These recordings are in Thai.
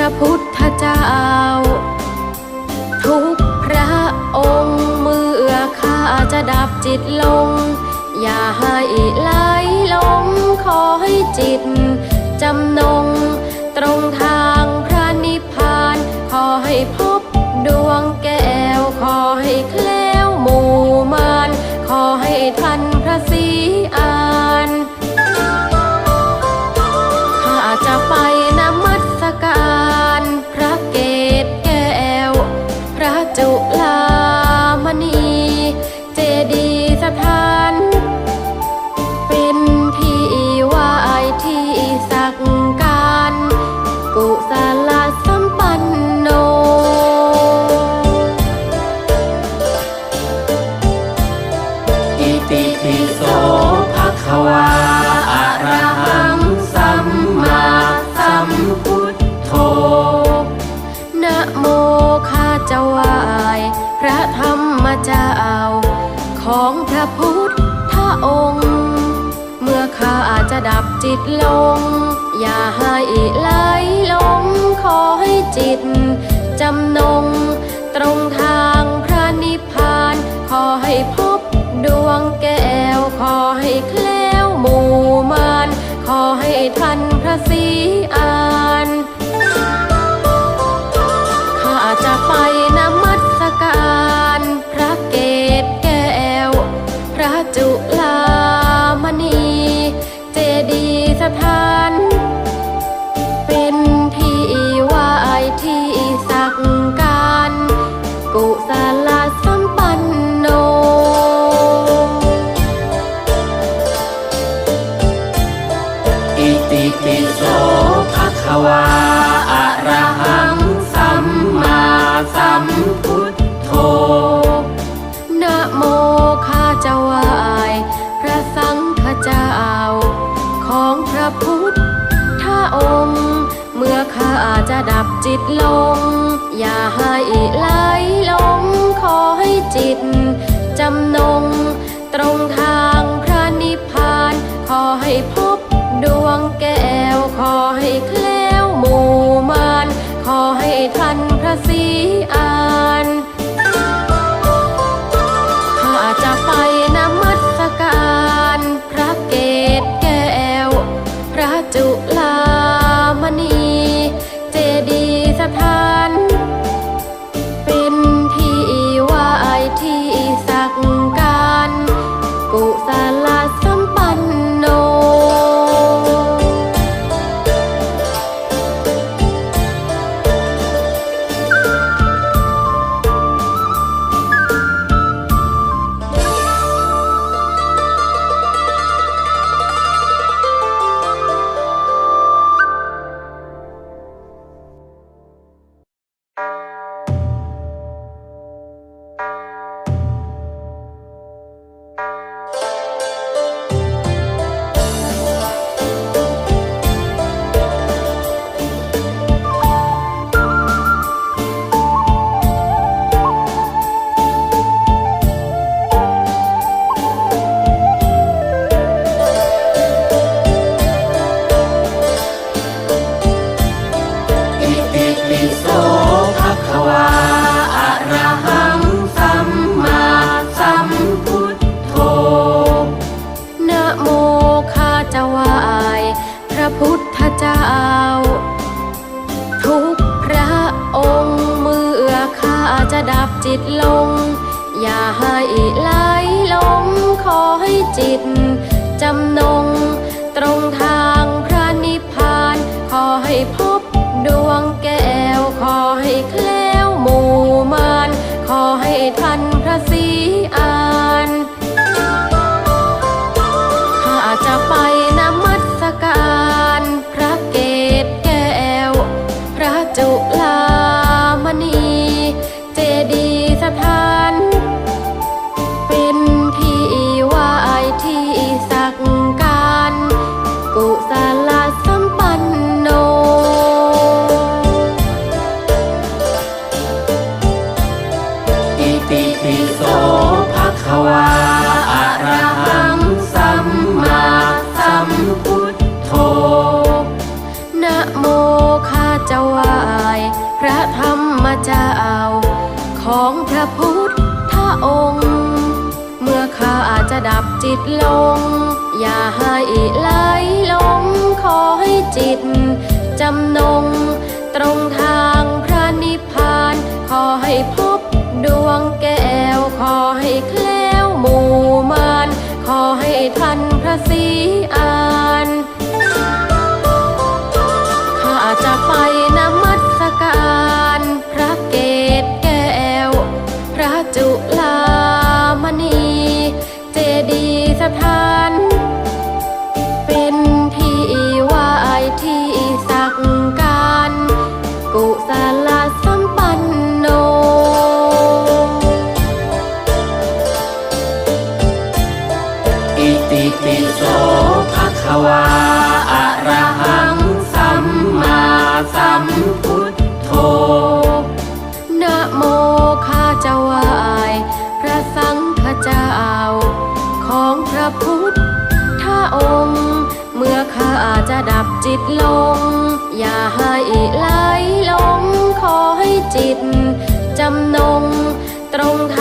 ระพุทธเจ้า ทุกพระองค์เมื่อข้าจะดับจิตลง อย่าให้ไหลลงขอให้จิต จำนง ตรงทางพระนิพพาน ขอให้พบดวงแก้วขอให้แคล้ ดับจิตลง อย่าให้ไหลลงขอให้จิต จำนง ตรงทางพระนิพพาน ขอให้พบดวงแก้ว ขอให้แคล้วหมู่มาน ขอให้ทันพระศรีอาน ปิโสภะคะวาอะระหังสัมมาสัมพุทโธนะโมข้าจะไหวายพระสังฆเจ้า ของพระพุทธองค์ เมื่อข้าจะดับจิตลง อย่าให้ไหลลงขอให้จิต จำนงตรงทาง จำนง ตรงทางพระนิพพาน ขอให้พบดวงแก้ว ขอให้แคล้วหมู่มาน ขอให้ทันพระศี ของพระพุทธองค์ เมื่อข้าจะดับจิตลง อย่าให้ไหลลงขอให้จิต จำนง ตรงทางพระนิพพาน ขอให้พบดวงแก้ว ขอให้แคล้วหมู่มาน ขอให้ทันพระศรีอาน ติปิโสภะคะวาอะระหังสัมมาสัมพุทโธนะโมข้าจะไหวายพระสังฆเจ้า ของพระพุทธองค์ เมื่อข้าจะดับจิตลง อย่าให้ไหลลงขอให้จิต จำนงตรงท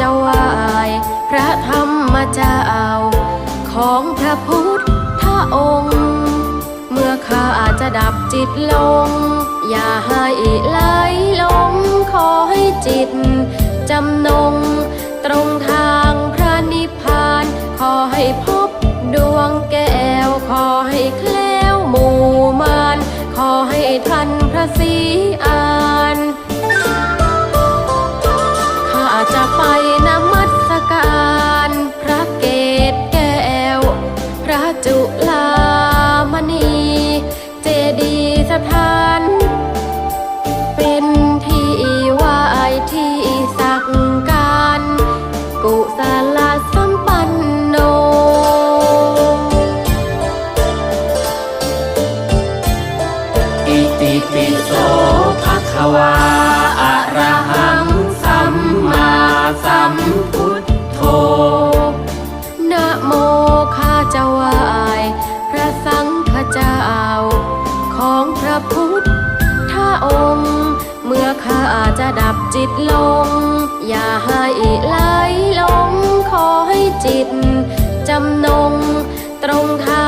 จะไหวายพระธรรมเจ้า ของพระพุทธองค์ เมื่อข้าจะดับจิตลง อย่าให้ไหลลงขอให้จิต จำนง ตรงทางพระนิพพาน ขอให้พบดวงแก้ว ขอให้แคล้วหมู่มาน ขอให้ทันพระศรี จิตลง อย่าให้ไหลลงขอให้จิต จำนงตรงทาง